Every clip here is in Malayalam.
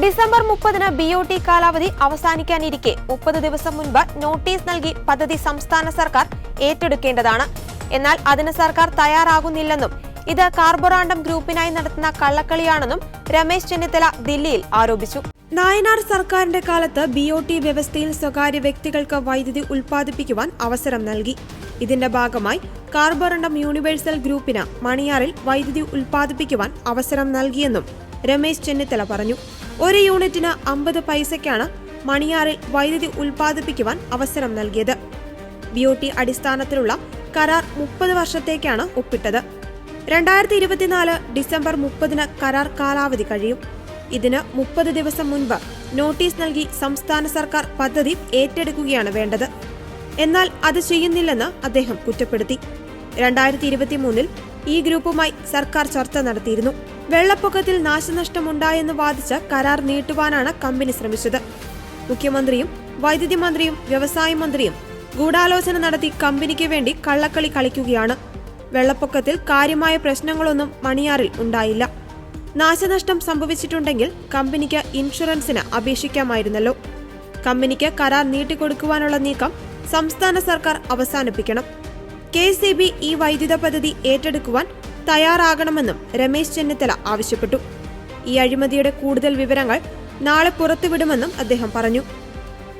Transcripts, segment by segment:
ഡിസംബർ മുപ്പതിന് ബി ഒ ടി കാലാവധി അവസാനിക്കാനിരിക്കെ. മുപ്പത് ദിവസം മുൻപ് നോട്ടീസ് നൽകി പദ്ധതി സംസ്ഥാന സർക്കാർ ഏറ്റെടുക്കേണ്ടതാണ്. എന്നാൽ അതിന് സർക്കാർ തയ്യാറാകുന്നില്ലെന്നും ഇത് കാർബോറാണ്ടം ഗ്രൂപ്പിനായി നടത്തുന്ന കള്ളക്കളിയാണെന്നും രമേശ് ചെന്നിത്തല ദില്ലിയിൽ ആരോപിച്ചു. നായനാർ സർക്കാരിന്റെ കാലത്ത് ബി ഒ ടി വ്യവസ്ഥയിൽ സ്വകാര്യ വ്യക്തികൾക്ക് വൈദ്യുതി ഉൽപ്പാദിപ്പിക്കുവാൻ അവസരം നൽകി. ഇതിന്റെ ഭാഗമായി കാർബോറണ്ടം യൂണിവേഴ്സൽ ഗ്രൂപ്പിന് മണിയാറിൽ വൈദ്യുതി ഉൽപ്പാദിപ്പിക്കുവാൻ അവസരം നൽകിയെന്നും രമേശ് ചെന്നിത്തല പറഞ്ഞു. ഒരു യൂണിറ്റിന് അമ്പത് പൈസയ്ക്കാണ് മണിയാറിൽ വൈദ്യുതി ഉൽപ്പാദിപ്പിക്കുവാൻ അവസരം നൽകിയത്. ബി ഒ ടി അടിസ്ഥാനത്തിലുള്ള കരാർ മുപ്പത് വർഷത്തേക്കാണ് ഒപ്പിട്ടത്. രണ്ടായിരത്തി ഇരുപത്തിനാല് ഡിസംബർ മുപ്പതിന് കരാർ കാലാവധി കഴിയും. ഇതിന് മുപ്പത് ദിവസം മുൻപ് നോട്ടീസ് നൽകി സംസ്ഥാന സർക്കാർ പദ്ധതി ഏറ്റെടുക്കുകയാണ് വേണ്ടത്. എന്നാൽ അത് ചെയ്യുന്നില്ലെന്ന് അദ്ദേഹം കുറ്റപ്പെടുത്തി. രണ്ടായിരത്തി ഇരുപത്തിമൂന്നിൽ ഈ ഗ്രൂപ്പുമായി സർക്കാർ ചർച്ച നടത്തിയിരുന്നു. വെള്ളപ്പൊക്കത്തിൽ നാശനഷ്ടമുണ്ടായെന്ന് വാദിച്ച് കരാർ നീട്ടുവാനാണ് കമ്പനി ശ്രമിച്ചത്. മുഖ്യമന്ത്രിയും വൈദ്യുതി മന്ത്രിയും വ്യവസായ മന്ത്രിയും ഗൂഢാലോചന നടത്തി കമ്പനിക്ക് വേണ്ടി കള്ളക്കളി കളിക്കുകയാണ്. വെള്ളപ്പൊക്കത്തിൽ കാര്യമായ പ്രശ്നങ്ങളൊന്നും മണിയാറിൽ ഉണ്ടായില്ല. നാശനഷ്ടം സംഭവിച്ചിട്ടുണ്ടെങ്കിൽ കമ്പനിക്ക് ഇൻഷുറൻസിന് അപേക്ഷിക്കാമായിരുന്നല്ലോ. കമ്പനിക്ക് കരാർ നീട്ടിക്കൊടുക്കുവാനുള്ള നീക്കം സംസ്ഥാന സർക്കാർ അവസാനിപ്പിക്കണം. കെ ഈ വൈദ്യുത പദ്ധതി ഏറ്റെടുക്കുവാൻ തയ്യാറാകണമെന്നും രമേശ് ചെന്നിത്തല ആവശ്യപ്പെട്ടു. ഈ അഴിമതിയുടെ കൂടുതൽ വിവരങ്ങൾ നാളെ പുറത്തുവിടുമെന്നും അദ്ദേഹം പറഞ്ഞു.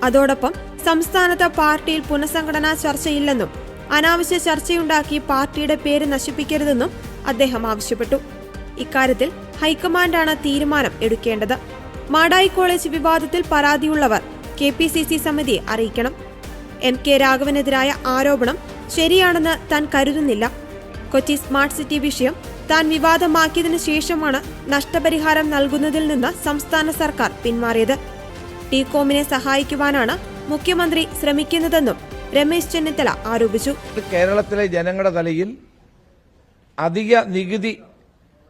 അതോടൊപ്പം സംസ്ഥാനത്ത് പാർട്ടിയിൽ പുനഃസംഘടനാ ചർച്ചയില്ലെന്നും അനാവശ്യ ചർച്ചയുണ്ടാക്കി പാർട്ടിയുടെ പേര് നശിപ്പിക്കരുതെന്നും അദ്ദേഹം ആവശ്യപ്പെട്ടു. ഇക്കാര്യത്തിൽ ഹൈക്കമാൻഡാണ് തീരുമാനം എടുക്കേണ്ടത്. മാടായി കോളേജ് വിവാദത്തിൽ പരാതിയുള്ളവർ കെ പി സി സി സമിതിയെ അറിയിക്കണം. എം കെ രാഘവനെതിരായ ആരോപണം ശരിയാണെന്ന് താൻ കരുതുന്നില്ല. കൊച്ചി സ്മാർട്ട് സിറ്റി വിഷയം താൻ വിവാദമാക്കിയതിനു ശേഷമാണ് നഷ്ടപരിഹാരം നൽകുന്നതിൽ നിന്ന് സംസ്ഥാന സർക്കാർ പിന്മാറിയത്. ടീകോമിനെ സഹായിക്കുവാനാണ് മുഖ്യമന്ത്രി ശ്രമിക്കുന്നതെന്നും രമേശ് ചെന്നിത്തല ആരോപിച്ചു. കേരളത്തിലെ ജനങ്ങളുടെ തലയിൽ അധിക നികുതി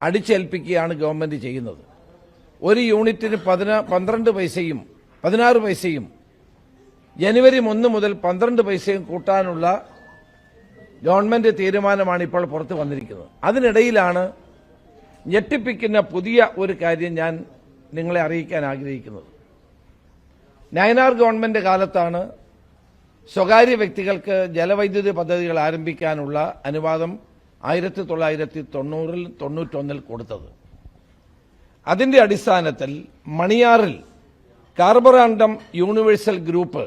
അടിച്ചേൽപ്പിക്കുകയാണ് ഗവൺമെന്റ് ചെയ്യുന്നത്. ഒരു യൂണിറ്റിന് പതിനാ പന്ത്രണ്ട് പൈസയും പതിനാറ് പൈസയും ജനുവരി ഒന്ന് മുതൽ പന്ത്രണ്ട് പൈസയും കൂട്ടാനുള്ള ഗവൺമെന്റ് തീരുമാനമാണ് ഇപ്പോൾ പുറത്തു വന്നിരിക്കുന്നത്. അതിനിടയിലാണ് ഞെട്ടിപ്പിക്കുന്ന പുതിയ ഒരു കാര്യം ഞാൻ നിങ്ങളെ അറിയിക്കാൻ ആഗ്രഹിക്കുന്നത്. നയനാർ ഗവൺമെന്റ് കാലത്താണ് സ്വകാര്യ വ്യക്തികൾക്ക് ജലവൈദ്യുതി പദ്ധതികൾ ആരംഭിക്കാനുള്ള അനുവാദം ആയിരത്തി തൊള്ളായിരത്തി തൊണ്ണൂറിൽ തൊണ്ണൂറ്റൊന്നിൽ കൊടുത്തത്. അതിന്റെ അടിസ്ഥാനത്തിൽ മണിയാറിൽ കാർബറാണ്ടം യൂണിവേഴ്സൽ ഗ്രൂപ്പ്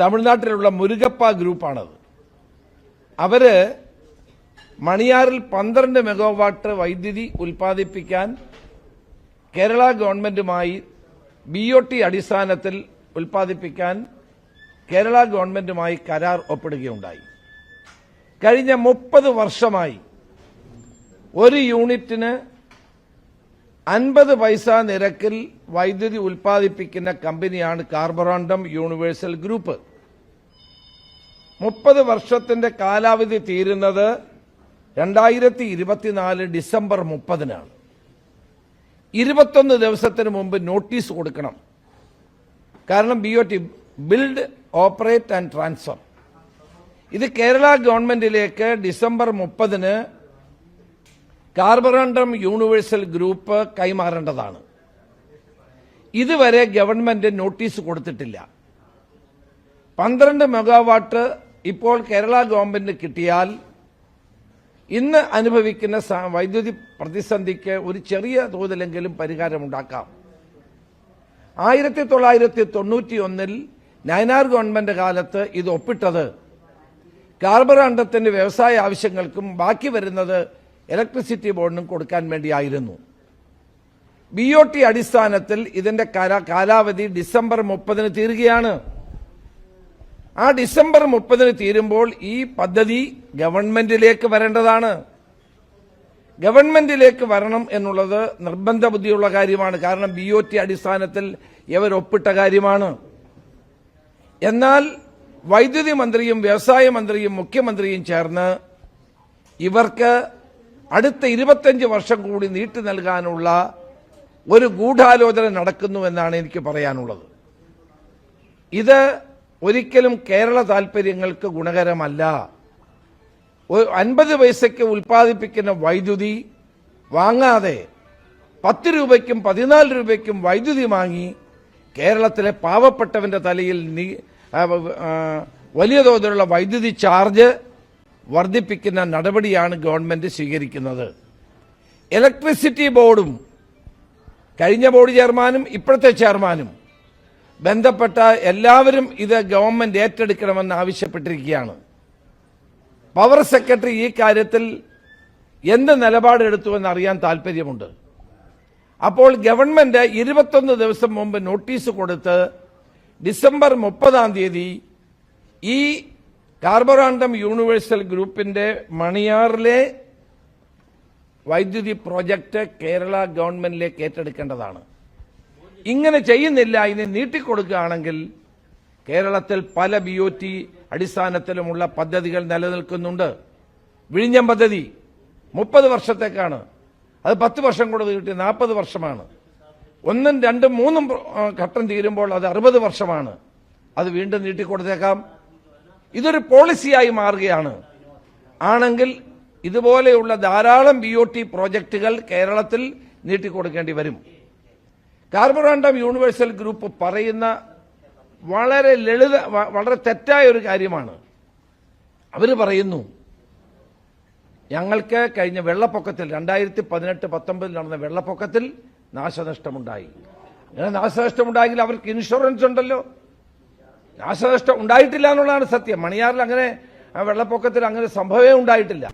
തമിഴ്നാട്ടിലുള്ള മുരുകപ്പ ഗ്രൂപ്പാണത്. അവർ മണിയാറിൽ പന്ത്രണ്ട് മെഗാവാട്ട് വൈദ്യുതി ഉൽപ്പാദിപ്പിക്കാൻ കേരള ഗവൺമെന്റുമായി ബി ഒ ടി അടിസ്ഥാനത്തിൽ ഉൽപ്പാദിപ്പിക്കാൻ കേരള ഗവൺമെന്റുമായി കരാർ ഒപ്പിടുകയുണ്ടായി. കഴിഞ്ഞ മുപ്പത് വർഷമായി ഒരു യൂണിറ്റിന് അൻപത് പൈസ നിരക്കിൽ വൈദ്യുതി ഉൽപ്പാദിപ്പിക്കുന്ന കമ്പനിയാണ് കാർബറാണ്ടം യൂണിവേഴ്സൽ ഗ്രൂപ്പ്. മുപ്പത് വർഷത്തിന്റെ കാലാവധി തീരുന്നത് രണ്ടായിരത്തി ഇരുപത്തിനാല് ഡിസംബർ മുപ്പതിനാണ്. ഇരുപത്തൊന്ന് ദിവസത്തിന് മുമ്പ് നോട്ടീസ് കൊടുക്കണം. കാരണം B O T build operate and transfer. ഇത് കേരള ഗവൺമെന്റിലേക്ക് ഡിസംബർ മുപ്പതിന് കാർബറണ്ടം യൂണിവേഴ്സൽ ഗ്രൂപ്പ് കൈമാറേണ്ടതാണ്. ഇതുവരെ ഗവൺമെന്റ് നോട്ടീസ് കൊടുത്തിട്ടില്ല. പന്ത്രണ്ട് മെഗാവാട്ട് ഇപ്പോൾ കേരള ഗവൺമെന്റിന് കിട്ടിയാൽ ഇന്ന് അനുഭവിക്കുന്ന വൈദ്യുതി പ്രതിസന്ധിക്ക് ഒരു ചെറിയ തോതിലെങ്കിലും പരിഹാരമുണ്ടാക്കാം. ആയിരത്തി തൊള്ളായിരത്തി തൊണ്ണൂറ്റി ഒന്നിൽ നയനാർ ഗവൺമെന്റ് കാലത്ത് ഇത് ഒപ്പിട്ടത് കാർബറാണ്ടത്തിന്റെ വ്യവസായ ആവശ്യങ്ങൾക്കും ബാക്കി വരുന്നത് ഇലക്ട്രിസിറ്റി ബോർഡിനും കൊടുക്കാൻ വേണ്ടിയായിരുന്നു. ബി ഒ ടി അടിസ്ഥാനത്തിൽ ഇതിന്റെ കാലാവധി ഡിസംബർ മുപ്പതിന് തീരുകയാണ്. ആ ഡിസംബർ മുപ്പതിന് തീരുമ്പോൾ ഈ പദ്ധതി ഗവൺമെന്റിലേക്ക് വരേണ്ടതാണ്. ഗവൺമെന്റിലേക്ക് വരണം എന്നുള്ളത് നിർബന്ധ ബുദ്ധിയുള്ള കാര്യമാണ്. കാരണം ബി ഒ ടി അടിസ്ഥാനത്തിൽ ഇവർ ഒപ്പിട്ട കാര്യമാണ്. എന്നാൽ വൈദ്യുതി മന്ത്രിയും വ്യവസായ മന്ത്രിയും മുഖ്യമന്ത്രിയും ചേർന്ന് ഇവർക്ക് അടുത്ത ഇരുപത്തഞ്ച് വർഷം കൂടി നീട്ടി നൽകാനുള്ള ഒരു ഗൂഢാലോചന നടക്കുന്നുവെന്നാണ് എനിക്ക് പറയാനുള്ളത്. ഇത് ഒരിക്കലും കേരള താല്പര്യങ്ങൾക്ക് ഗുണകരമല്ല. അൻപത് പൈസയ്ക്ക് ഉൽപ്പാദിപ്പിക്കുന്ന വൈദ്യുതി വാങ്ങാതെ പത്ത് രൂപയ്ക്കും പതിനാല് രൂപയ്ക്കും വൈദ്യുതി വാങ്ങി കേരളത്തിലെ പാവപ്പെട്ടവന്റെ തലയിൽ വലിയ തോതിലുള്ള വൈദ്യുതി ചാർജ് വർദ്ധിപ്പിക്കുന്ന നടപടിയാണ് ഗവൺമെന്റ് സ്വീകരിക്കുന്നത്. ഇലക്ട്രിസിറ്റി ബോർഡും കഴിഞ്ഞ ബോർഡ് ചെയർമാനും ഇപ്പോഴത്തെ ചെയർമാനും ബന്ധപ്പെട്ട എല്ലാവരും ഇത് ഗവൺമെന്റ് ഏറ്റെടുക്കണമെന്ന് ആവശ്യപ്പെട്ടിരിക്കുകയാണ്. പവർ സെക്രട്ടറി ഈ കാര്യത്തിൽ എന്ത് നിലപാടെടുത്തുവെന്ന് അറിയാൻ താല്പര്യമുണ്ട് അപ്പോൾ ഗവൺമെന്റ് ഇരുപത്തൊന്ന് ദിവസം മുമ്പ് നോട്ടീസ് കൊടുത്ത് ഡിസംബർ മുപ്പതാം തീയതി ഈ കാർബറാണ്ടം യൂണിവേഴ്സൽ ഗ്രൂപ്പിന്റെ മണിയാറിലെ വൈദ്യുതി പ്രോജക്റ്റ് കേരള ഗവൺമെന്റിലേക്ക് ഏറ്റെടുക്കേണ്ടതാണ്. ഇങ്ങനെ ചെയ്യുന്നില്ല ഇനി നീട്ടിക്കൊടുക്കുകയാണെങ്കിൽ കേരളത്തിൽ പല ബി ഒ ടി അടിസ്ഥാനത്തിലുമുള്ള പദ്ധതികൾ നിലനിൽക്കുന്നുണ്ട്. വിഴിഞ്ഞം പദ്ധതി മുപ്പത് വർഷത്തേക്കാണ്. അത് പത്ത് വർഷം കൂടെ കിട്ടി നാൽപ്പത് വർഷമാണ്. ഒന്നും രണ്ടും മൂന്നും ഘട്ടം തീരുമ്പോൾ അത് അറുപത് വർഷമാണ്. അത് വീണ്ടും നീട്ടിക്കൊടുത്തേക്കാം. ഇതൊരു പോളിസിയായി മാറുകയാണ്. ആണെങ്കിൽ ഇതുപോലെയുള്ള ധാരാളം ബി ഒ ടി പ്രോജക്റ്റുകൾ കേരളത്തിൽ നീട്ടിക്കൊടുക്കേണ്ടി വരും. കാർബറാണ്ടം യൂണിവേഴ്സൽ ഗ്രൂപ്പ് പറയുന്ന വളരെ ലളിത വളരെ തെറ്റായ ഒരു കാര്യമാണ്. അവർ പറയുന്നു ഞങ്ങൾക്ക് കഴിഞ്ഞ വെള്ളപ്പൊക്കത്തിൽ രണ്ടായിരത്തി പതിനെട്ട് പത്തൊമ്പതിൽ നടന്ന വെള്ളപ്പൊക്കത്തിൽ നാശനഷ്ടമുണ്ടായി. അങ്ങനെ നാശനഷ്ടമുണ്ടായെങ്കിൽ അവർക്ക് ഇൻഷുറൻസ് ഉണ്ടല്ലോ. നാശനഷ്ടം ഉണ്ടായിട്ടില്ല എന്നുള്ളതാണ് സത്യം. മണിയാറിൽ അങ്ങനെ വെള്ളപ്പൊക്കത്തിൽ അങ്ങനെ സംഭവമേ ഉണ്ടായിട്ടില്ല.